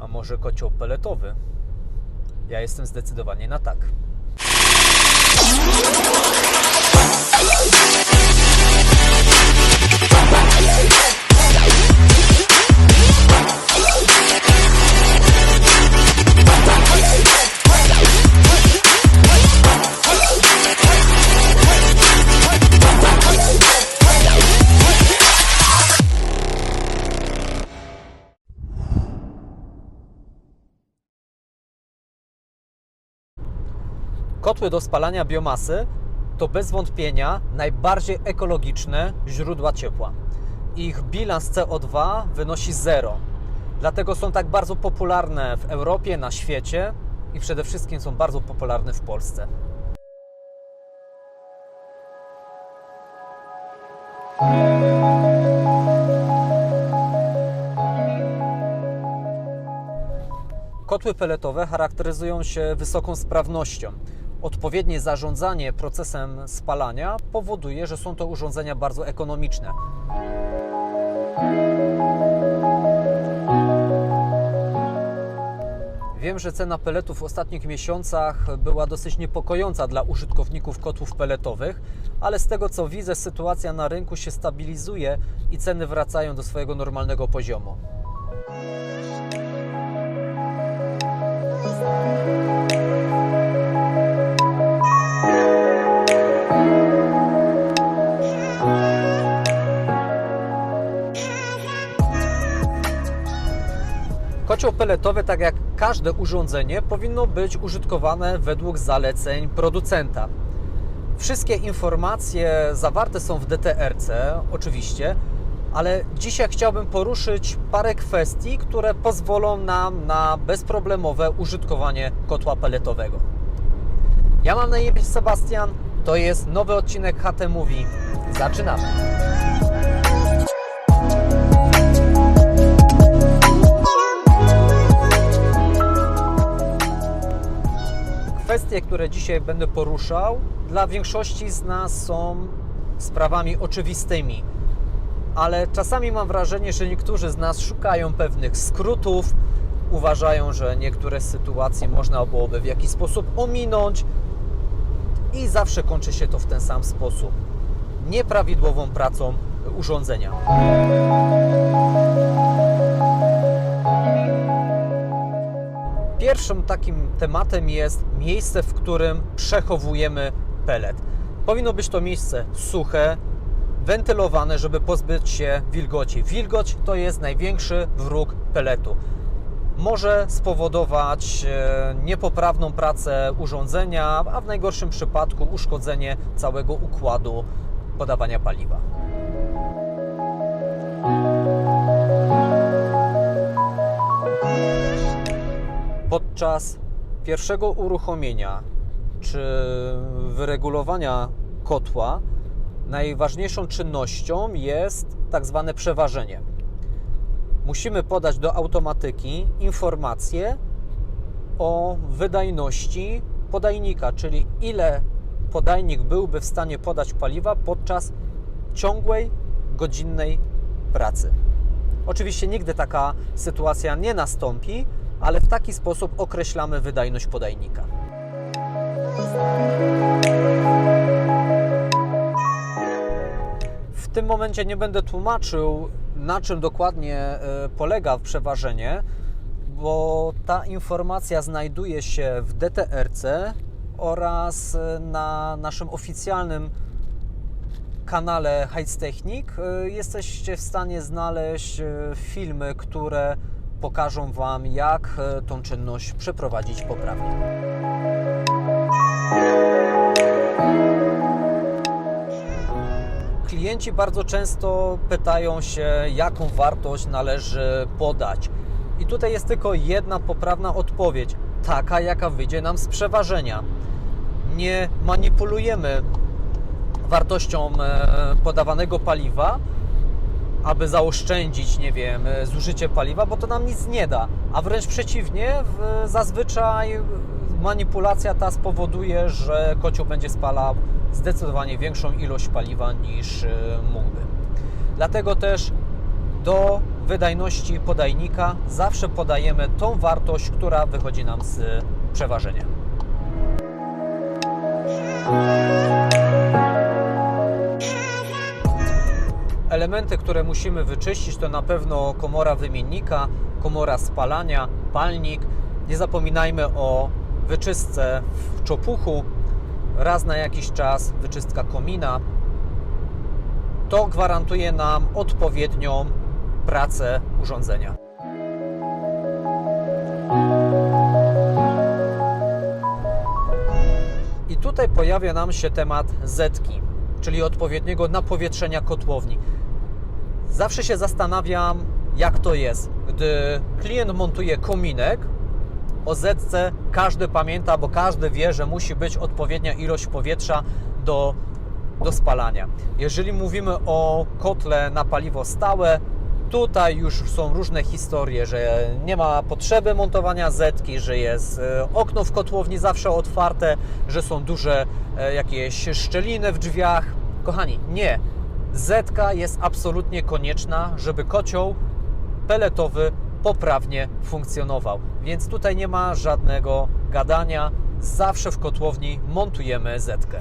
A może kocioł peletowy? Ja jestem zdecydowanie na tak. Kotły do spalania biomasy to bez wątpienia najbardziej ekologiczne źródła ciepła. Ich bilans CO2 wynosi zero. Dlatego są tak bardzo popularne w Europie, na świecie i przede wszystkim są bardzo popularne w Polsce. Kotły peletowe charakteryzują się wysoką sprawnością. Odpowiednie zarządzanie procesem spalania powoduje, że są to urządzenia bardzo ekonomiczne. Wiem, że cena peletów w ostatnich miesiącach była dosyć niepokojąca dla użytkowników kotłów peletowych, ale z tego co widzę, sytuacja na rynku się stabilizuje i ceny wracają do swojego normalnego poziomu. Kocioł peletowy, tak jak każde urządzenie, powinno być użytkowane według zaleceń producenta. Wszystkie informacje zawarte są w DTRC, oczywiście, ale dzisiaj chciałbym poruszyć parę kwestii, które pozwolą nam na bezproblemowe użytkowanie kotła peletowego. Ja mam na imię Sebastian, to jest nowy odcinek HT Mówi. Zaczynamy. Kwestie, które dzisiaj będę poruszał, dla większości z nas są sprawami oczywistymi, ale czasami mam wrażenie, że niektórzy z nas szukają pewnych skrótów, uważają, że niektóre sytuacje można byłoby w jakiś sposób ominąć i zawsze kończy się to w ten sam sposób nieprawidłową pracą urządzenia. Pierwszym takim tematem jest miejsce, w którym przechowujemy pelet. Powinno być to miejsce suche, wentylowane, żeby pozbyć się wilgoci. Wilgoć to jest największy wróg peletu. Może spowodować e, niepoprawną pracę urządzenia, a w najgorszym przypadku uszkodzenie całego układu podawania paliwa. Podczas pierwszego uruchomienia czy wyregulowania kotła najważniejszą czynnością jest tak zwane przeważenie. Musimy podać do automatyki informację o wydajności podajnika, czyli ile podajnik byłby w stanie podać paliwa podczas ciągłej, godzinnej pracy. Oczywiście nigdy taka sytuacja nie nastąpi, ale w taki sposób określamy wydajność podajnika. W tym momencie nie będę tłumaczył, na czym dokładnie e, polega przeważenie, bo ta informacja znajduje się w DTRC oraz e, na naszym oficjalnym kanale Heights Technic y, jesteście w stanie znaleźć filmy, które pokażą Wam, jak y, tą czynność przeprowadzić poprawnie. Klienci bardzo często pytają się, jaką wartość należy podać. I tutaj jest tylko jedna poprawna odpowiedź, taka jaka wyjdzie nam z przeważenia. Nie manipulujemy wartością e, podawanego paliwa, aby zaoszczędzić, nie wiem, e, zużycie paliwa, bo to nam nic nie da. A wręcz przeciwnie, zazwyczaj manipulacja ta spowoduje, że kocioł będzie spalał zdecydowanie większą ilość paliwa niż e, mógłby. Dlatego też do wydajności podajnika zawsze podajemy tą wartość, która wychodzi nam z przeważenia. Elementy, które musimy wyczyścić, to na pewno komora wymiennika, komora spalania, palnik. Nie zapominajmy o wyczystce w czopuchu, raz na jakiś czas wyczystka komina. To gwarantuje nam odpowiednią pracę urządzenia. I tutaj pojawia nam się temat zetki, czyli odpowiedniego napowietrzenia kotłowni. Zawsze się zastanawiam, jak to jest, gdy klient montuje kominek, o zetce każdy pamięta, bo każdy wie, że musi być odpowiednia ilość powietrza do, do spalania. Jeżeli mówimy o kotle na paliwo stałe, tutaj już są różne historie, że nie ma potrzeby montowania zetki, że jest e, okno w kotłowni zawsze otwarte, że są duże e, jakieś szczeliny w drzwiach. Kochani, nie. Zetka jest absolutnie konieczna, żeby kocioł peletowy poprawnie funkcjonował. Więc tutaj nie ma żadnego gadania. Zawsze w kotłowni montujemy zetkę.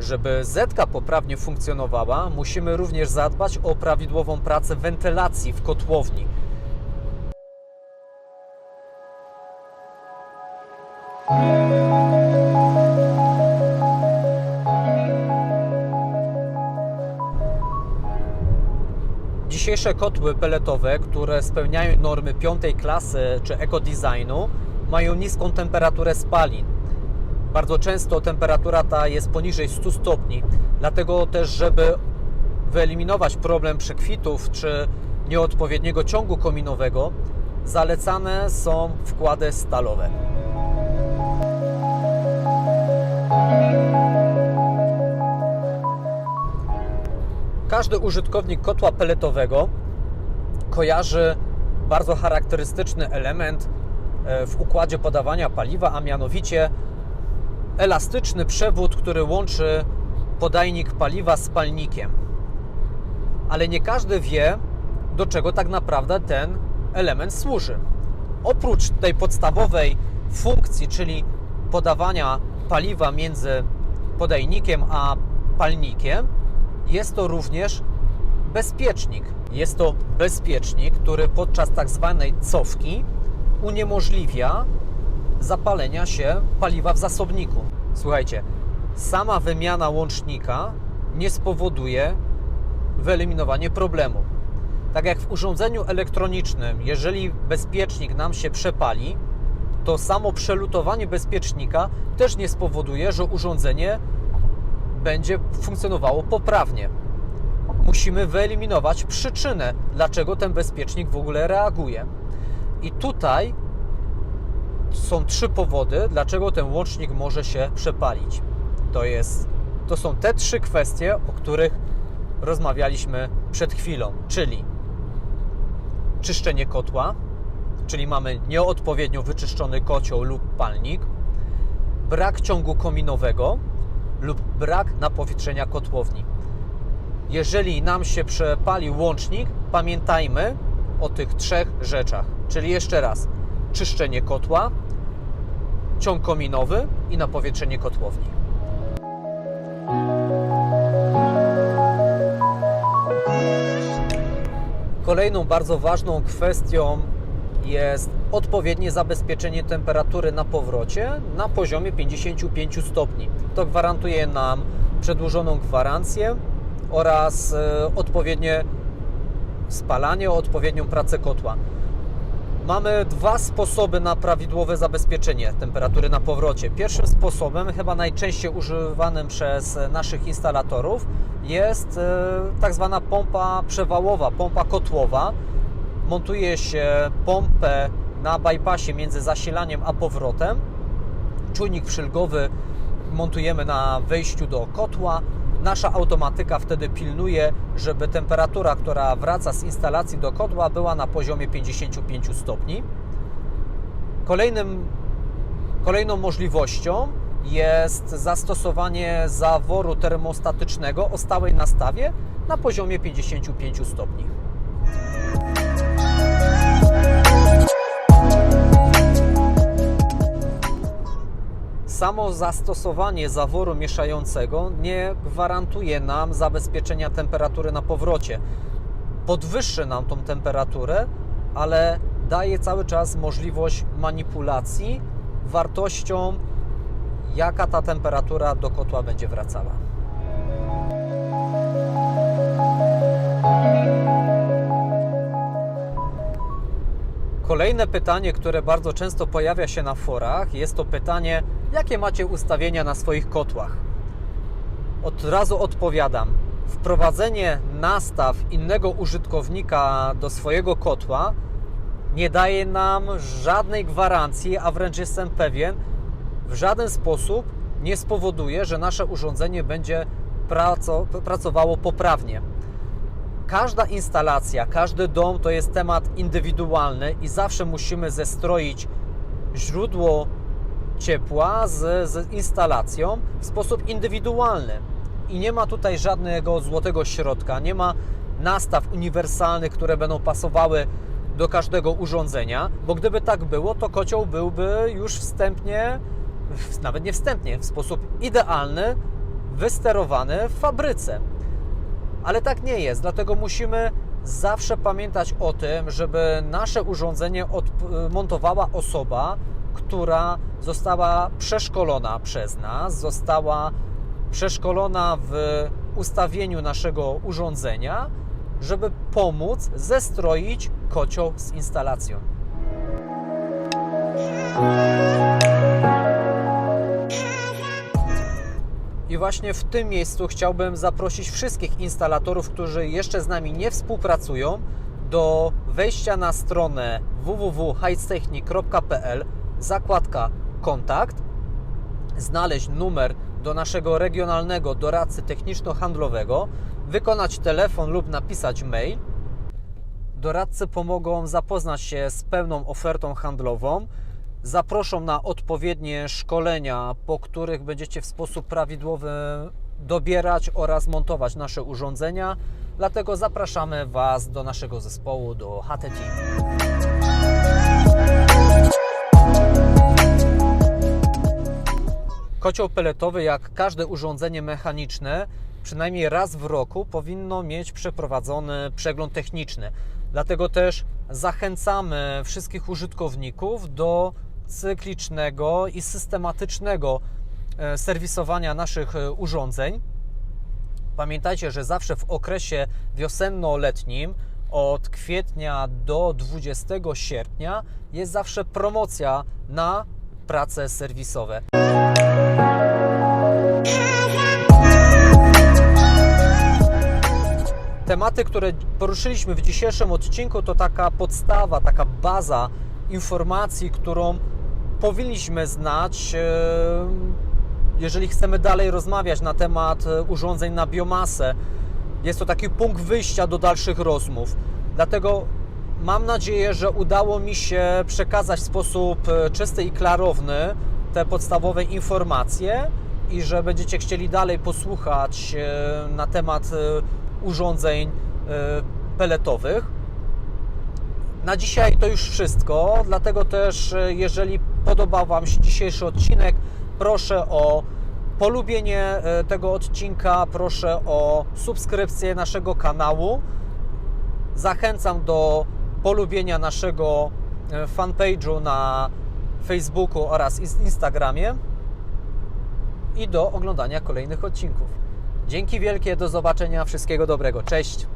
Żeby zetka poprawnie funkcjonowała, musimy również zadbać o prawidłową pracę wentylacji w kotłowni. Dzisiejsze kotły peletowe, które spełniają normy piątej klasy czy ekodesignu, mają niską temperaturę spalin. Bardzo często temperatura ta jest poniżej 100 stopni, dlatego też, żeby wyeliminować problem przekwitów czy nieodpowiedniego ciągu kominowego, zalecane są wkłady stalowe. Każdy użytkownik kotła pelletowego kojarzy bardzo charakterystyczny element e, w układzie podawania paliwa, a mianowicie elastyczny przewód, który łączy podajnik paliwa z palnikiem. Ale nie każdy wie, do czego tak naprawdę ten element służy. Oprócz tej podstawowej funkcji, czyli podawania paliwa między podajnikiem a palnikiem, jest to również bezpiecznik. Jest to bezpiecznik, który podczas tak zwanej cofki uniemożliwia zapalenia się paliwa w zasobniku. Słuchajcie, sama wymiana łącznika nie spowoduje wyeliminowania problemu. Tak jak w urządzeniu elektronicznym, jeżeli bezpiecznik nam się przepali, to samo przelutowanie bezpiecznika też nie spowoduje, że urządzenie będzie funkcjonowało poprawnie. Musimy wyeliminować przyczynę, dlaczego ten bezpiecznik w ogóle reaguje. I tutaj są trzy powody, dlaczego ten łącznik może się przepalić. To, jest, to są te trzy kwestie, o których rozmawialiśmy przed chwilą, czyli czyszczenie kotła, czyli mamy nieodpowiednio wyczyszczony kocioł lub palnik, brak ciągu kominowego lub brak napowietrzenia kotłowni. Jeżeli nam się przepali łącznik, pamiętajmy o tych trzech rzeczach. Czyli jeszcze raz, czyszczenie kotła, ciąg kominowy i napowietrzenie kotłowni. Kolejną bardzo ważną kwestią jest odpowiednie zabezpieczenie temperatury na powrocie na poziomie 55 stopni. To gwarantuje nam przedłużoną gwarancję oraz e, odpowiednie spalanie, odpowiednią pracę kotła. Mamy dwa sposoby na prawidłowe zabezpieczenie temperatury na powrocie. Pierwszym sposobem, chyba najczęściej używanym przez naszych instalatorów, jest e, tak zwana pompa przewałowa, pompa kotłowa. Montuje się pompę na bypassie między zasilaniem a powrotem. Czujnik przylgowy montujemy na wejściu do kotła. Nasza automatyka wtedy pilnuje, żeby temperatura, która wraca z instalacji do kotła, była na poziomie 55 stopni. Kolejnym, kolejną możliwością jest zastosowanie zaworu termostatycznego o stałej nastawie na poziomie 55 stopni. Samo zastosowanie zaworu mieszającego nie gwarantuje nam zabezpieczenia temperatury na powrocie. Podwyższy nam tą temperaturę, ale daje cały czas możliwość manipulacji wartością, jaka ta temperatura do kotła będzie wracała. Kolejne pytanie, które bardzo często pojawia się na forach, jest to pytanie, jakie macie ustawienia na swoich kotłach. Od razu odpowiadam. Wprowadzenie nastaw innego użytkownika do swojego kotła nie daje nam żadnej gwarancji, a wręcz jestem pewien, w żaden sposób nie spowoduje, że nasze urządzenie będzie praco- pracowało poprawnie. Każda instalacja, każdy dom to jest temat indywidualny i zawsze musimy zestroić źródło ciepła z, z instalacją w sposób indywidualny. I nie ma tutaj żadnego złotego środka, nie ma nastaw uniwersalnych, które będą pasowały do każdego urządzenia, bo gdyby tak było, to kocioł byłby już wstępnie, nawet nie wstępnie, w sposób idealny wysterowany w fabryce. Ale tak nie jest, dlatego musimy zawsze pamiętać o tym, żeby nasze urządzenie montowała osoba, która została przeszkolona przez nas, została przeszkolona w ustawieniu naszego urządzenia, żeby pomóc zestroić kocioł z instalacją. I właśnie w tym miejscu chciałbym zaprosić wszystkich instalatorów, którzy jeszcze z nami nie współpracują, do wejścia na stronę www.heightstechnik.pl, zakładka kontakt, znaleźć numer do naszego regionalnego doradcy techniczno-handlowego, wykonać telefon lub napisać mail. Doradcy pomogą zapoznać się z pełną ofertą handlową, zaproszą na odpowiednie szkolenia, po których będziecie w sposób prawidłowy dobierać oraz montować nasze urządzenia. Dlatego zapraszamy Was do naszego zespołu, do HT Team. Kocioł peletowy, jak każde urządzenie mechaniczne, przynajmniej raz w roku powinno mieć przeprowadzony przegląd techniczny. Dlatego też zachęcamy wszystkich użytkowników do cyklicznego i systematycznego e, serwisowania naszych e, urządzeń. Pamiętajcie, że zawsze w okresie wiosenno-letnim od kwietnia do 20 sierpnia jest zawsze promocja na prace serwisowe. Tematy, które poruszyliśmy w dzisiejszym odcinku, to taka podstawa, taka baza informacji, którą powinniśmy znać, e, jeżeli chcemy dalej rozmawiać na temat e, urządzeń na biomasę. Jest to taki punkt wyjścia do dalszych rozmów. Dlatego mam nadzieję, że udało mi się przekazać w sposób e, czysty i klarowny te podstawowe informacje i że będziecie chcieli dalej posłuchać na temat urządzeń peletowych. Na dzisiaj to już wszystko, dlatego też jeżeli podobał Wam się dzisiejszy odcinek, proszę o polubienie tego odcinka, proszę o subskrypcję naszego kanału. Zachęcam do polubienia naszego fanpage'u na Facebooku oraz Instagramie i do oglądania kolejnych odcinków. Dzięki wielkie, do zobaczenia, wszystkiego dobrego, cześć!